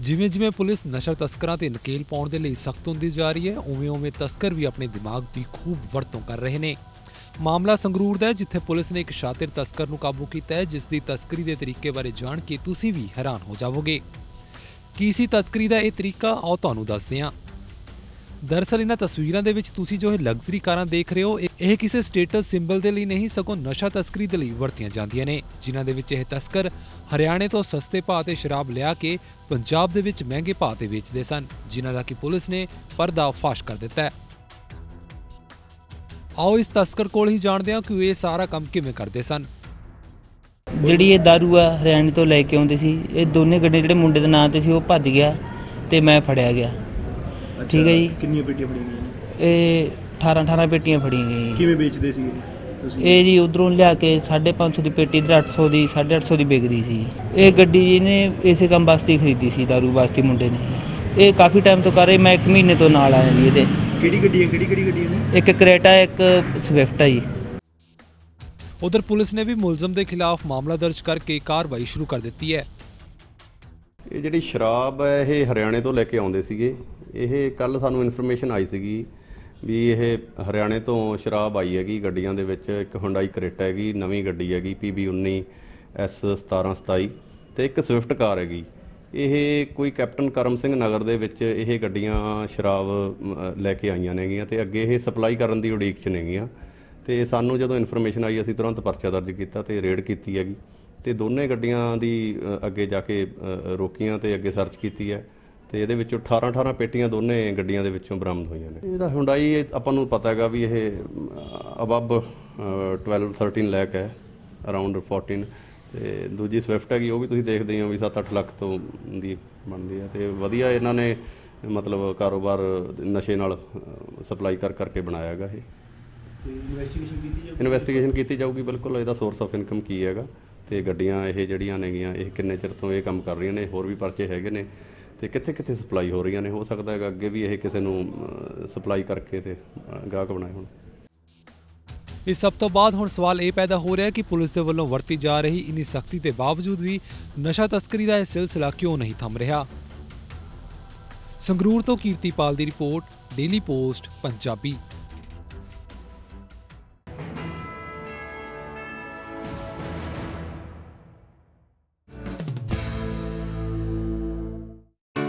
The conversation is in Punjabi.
ਜਿਵੇਂ ਜਿਵੇਂ ਪੁਲਿਸ ਨਸ਼ਾ ਤਸਕਰਾਂ ਤੇ ਨਕੇਲ ਪਾਉਣ ਦੇ ਲਈ ਸਖਤ ਹੁੰਦੀ ਜਾ ਰਹੀ ਹੈ ਉਵੇਂ-ਉਵੇਂ ਤਸਕਰ ਵੀ ਆਪਣੇ ਦਿਮਾਗ ਦੀ ਖੂਬ ਵਰਤੋਂ ਕਰ ਰਹੇ ਨੇ। ਮਾਮਲਾ ਸੰਗਰੂਰ ਦਾ ਹੈ, ਜਿੱਥੇ ਪੁਲਿਸ ਨੇ ਇੱਕ ਸ਼ਾਤਿਰ ਤਸਕਰ ਨੂੰ ਕਾਬੂ ਕੀਤਾ ਹੈ, ਜਿਸ ਦੀ ਤਸਕਰੀ ਦੇ ਤਰੀਕੇ ਬਾਰੇ ਜਾਣ ਕੇ ਤੁਸੀਂ ਵੀ ਹੈਰਾਨ ਹੋ ਜਾਵੋਗੇ। ਕੀ ਸੀ ਤਸਕਰੀ ਦਾ ਇਹ ਤਰੀਕਾ, ਆਓ ਤੁਹਾਨੂੰ ਦੱਸਦੇ ਹਾਂ। ਦਰਅਸਲ ਇਹਨਾਂ ਤਸਵੀਰਾਂ ਦੇ ਵਿੱਚ ਤੁਸੀਂ ਜੋ ਇਹ ਲਗਜ਼ਰੀ ਕਾਰਾਂ ਦੇਖ ਰਹੇ ਹੋ, ਇਹ ਕਿਸੇ ਸਟੇਟਸ ਸਿੰਬਲ ਦੇ ਲਈ ਨਹੀਂ, ਸਗੋਂ ਨਸ਼ਾ ਤਸਕਰੀ ਦੇ ਲਈ ਵਰਤੀਆਂ ਜਾਂਦੀਆਂ ਨੇ। ਜਿਨ੍ਹਾਂ ਦੇ ਵਿੱਚ ਇਹ ਤਸਕਰ ਹਰਿਆਣੇ ਤੋਂ ਸਸਤੇ ਭਾਅ ਤੇ ਸ਼ਰਾਬ ਲਿਆ ਕੇ ਪੰਜਾਬ ਦੇ ਵਿੱਚ ਮਹਿੰਗੇ ਭਾਅ ਤੇ ਵੇਚਦੇ ਸਨ, ਜਿਨ੍ਹਾਂ ਦਾ ਕਿ ਪੁਲਿਸ ਨੇ ਪਰਦਾ ਫਾਸ਼ ਕਰ ਦਿੱਤਾ ਹੈ। ਆਓ ਇਸ ਤਸਕਰ ਕੋਲ ਹੀ ਜਾਣਦੇ ਹਾਂ ਕਿ ਉਹ ਇਹ ਸਾਰਾ ਕੰਮ ਕਿਵੇਂ ਕਰਦੇ ਸਨ। ਜਿਹੜੀ ਇਹ दारू ਆ, ਹਰਿਆਣੇ ਤੋਂ ਲੈ ਕੇ ਆਉਂਦੇ ਸੀ, ਇਹ ਦੋਨੇ ਗੱਡੇ ਜਿਹੜੇ ਮੁੰਡੇ ਦੇ ਨਾਂ ਤੇ ਸੀ, ਉਹ ਭੱਜ ਗਿਆ ਤੇ ਮੈਂ ਫੜਿਆ ਗਿਆ। ਠੀਕ ਹੈ ਜੀ। ਕਿੰਨੀਆਂ ਪੇਟੀਆਂ ਫੜੀਆਂ ਗਈਆਂ ਇਹ 18 18 ਪੇਟੀਆਂ ਫੜੀਆਂ ਗਈਆਂ ਜੀ। ਕਿਵੇਂ ਵੇਚਦੇ ਸੀ ਤੁਸੀਂ? ਇਹ ਜੀ ਉਧਰੋਂ ਲਿਆ ਕੇ 550 ਦੀ ਪੇਟੀ ਤੇ 800 ਦੀ 850 ਦੀ ਵਿਕਦੀ ਸੀ ਇਹ ਗੱਡੀ ਜੀ ਨੇ ਇਸੇ ਕੰਮ ਵਾਸਤੇ ਹੀ ਖਰੀਦੀ ਸੀ दारू ਵਾਸਤੇ ਮੁੰਡੇ ਨੇ ਇਹ ਕਾਫੀ ਟਾਈਮ ਤੋਂ ਕਰ ਰਹੇ ਮੈਂ 1 ਮਹੀਨੇ ਤੋਂ ਨਾਲ ਆਇਆ ਜੀ ਇਹਦੇ। ਕਿਹੜੀ ਗੱਡੀ ਹੈ ਕਿਹੜੀ ਕਿਹੜੀ ਗੱਡੀ ਨੇ ਇੱਕ ਕਰੇਟਾ ਇੱਕ ਸਵਿਫਟ ਹੈ ਜੀ। ਉਧਰ ਪੁਲਿਸ ਨੇ ਵੀ ਮੁਲਜ਼ਮ ਦੇ ਖਿਲਾਫ ਮਾਮਲਾ ਦਰਜ ਕਰਕੇ ਕਾਰਵਾਈ ਸ਼ੁਰੂ ਕਰ ਦਿੱਤੀ ਹੈ। ਇਹ ਜਿਹੜੀ ਸ਼ਰਾਬ ਹੈ ਇਹ ਹਰਿਆਣੇ ਤੋਂ ਲੈ ਕੇ ਆਉਂਦੇ ਸੀਗੇ। ਇਹ ਕੱਲ ਸਾਨੂੰ ਇਨਫੋਰਮੇਸ਼ਨ ਆਈ ਸੀਗੀ ਵੀ ਇਹ ਹਰਿਆਣੇ ਤੋਂ ਸ਼ਰਾਬ ਆਈ ਹੈਗੀ ਗੱਡੀਆਂ ਦੇ ਵਿੱਚ, ਇੱਕ ਹੁੰਡਾਈ ਕਰੇਟਾ ਹੈਗੀ, ਨਵੀਂ ਗੱਡੀ ਹੈਗੀ PB19 S 1727 ਤੇ ਇੱਕ ਸਵਿਫਟ ਕਾਰ ਹੈਗੀ। ਇਹ ਕੋਈ ਕੈਪਟਨ ਕਰਮ ਸਿੰਘ ਨਗਰ ਦੇ ਵਿੱਚ ਇਹ ਗੱਡੀਆਂ ਸ਼ਰਾਬ ਲੈ ਕੇ ਆਈਆਂ ਨੇਗੀਆਂ ਤੇ ਅੱਗੇ ਇਹ ਸਪਲਾਈ ਕਰਨ ਦੀ ਉਡੀਕ 'ਚ ਨੇਗੀਆਂ। ਤੇ ਸਾਨੂੰ ਜਦੋਂ ਇਨਫੋਰਮੇਸ਼ਨ ਆਈ, ਅਸੀਂ ਤੁਰੰਤ ਪਰਚਾ ਦਰਜ ਕੀਤਾ ਤੇ ਰੇਡ ਕੀਤੀ ਹੈਗੀ। ਤੇ ਦੋਨੇ ਗੱਡੀਆਂ ਦੀ ਅੱਗੇ ਜਾ ਕੇ ਰੋਕੀਆਂ ਤੇ ਅੱਗੇ ਸਰਚ ਕੀਤੀ ਹੈ। ਤੇ ਇਹਦੇ ਵਿੱਚੋਂ 18 18 ਪੇਟੀਆਂ ਦੋਨੇ ਗੱਡੀਆਂ ਦੇ ਵਿੱਚੋਂ ਬਰਾਮਦ ਹੋਈਆਂ ਨੇ। ਇਹਦਾ ਹੁੰਡਾਈ ਆਪਾਂ ਨੂੰ ਪਤਾ ਹੈਗਾ ਵੀ ਇਹ ਅਬਵ 12 13 ਲੱਖ ਹੈ ਅਰਾਊਂਡ 14 ਤੇ ਦੂਜੀ ਸਵਿਫਟ ਹੈਗੀ ਉਹ ਵੀ ਤੁਸੀਂ ਦੇਖਦੇ ਹੀ ਵੀ 7-8 ਲੱਖ ਤੋਂ ਦੀ ਬਣਦੀ ਹੈ। ਤੇ ਵਧੀਆ ਇਹਨਾਂ ਨੇ ਮਤਲਬ ਕਾਰੋਬਾਰ ਨਸ਼ੇ ਨਾਲ ਸਪਲਾਈ ਕਰ ਕਰਕੇ ਬਣਾਇਆ ਹੈਗਾ ਇਹ। ਇਨਵੈਸਟੀਗੇਸ਼ਨ ਕੀਤੀ ਜਾਊ ਇਨਵੈਸਟੀਗੇਸ਼ਨ ਕੀਤੀ ਜਾਊਗੀ ਬਿਲਕੁਲ। ਇਹਦਾ ਸੋਰਸ ਆਫ ਇਨਕਮ ਕੀ ਹੈਗਾ? ਤੇ ਗੱਡੀਆਂ ਇਹ ਜਿਹੜੀਆਂ ਨੇਗੀਆਂ ਇਹ ਕਿੰਨੇ ਚਿਰ ਤੋਂ ਇਹ ਕੰਮ ਕਰ ਰਹੀਆਂ ਨੇ? ਹੋਰ ਵੀ ਪਰਚੇ ਹੈਗੇ ਨੇ? ਤੇ ਕਿੱਥੇ ਕਿੱਥੇ ਸਪਲਾਈ ਹੋ ਰਹੀਆਂ ਨੇ? ਹੋ ਸਕਦਾ ਹੈਗਾ ਅੱਗੇ ਵੀ ਇਹ ਕਿਸੇ ਨੂੰ ਸਪਲਾਈ ਕਰਕੇ ਤੇ ਗਾਹਕ ਬਣਾਏ ਹੋਣ। ਇਸ ਸਭ ਤੋਂ ਬਾਅਦ ਹੁਣ ਸਵਾਲ ਇਹ ਪੈਦਾ ਹੋ ਰਿਹਾ ਹੈ ਕਿ ਪੁਲਿਸ ਦੇ ਵੱਲੋਂ ਵਰਤੀ ਜਾ ਰਹੀ ਇਨੀ ਸਖਤੀ ਦੇ ਬਾਵਜੂਦ ਵੀ ਨਸ਼ਾ ਤਸਕਰੀ ਦਾ ਇਹ ਸਿਲਸਿਲਾ ਕਿਉਂ ਨਹੀਂ ਥੰਮ ਰਿਹਾ? ਸੰਗਰੂਰ ਤੋਂ ਕੀਰਤੀਪਾਲ ਦੀ ਰਿਪੋਰਟ, ਡੇਲੀ ਪੋਸਟ, ਪੰਜਾਬੀ।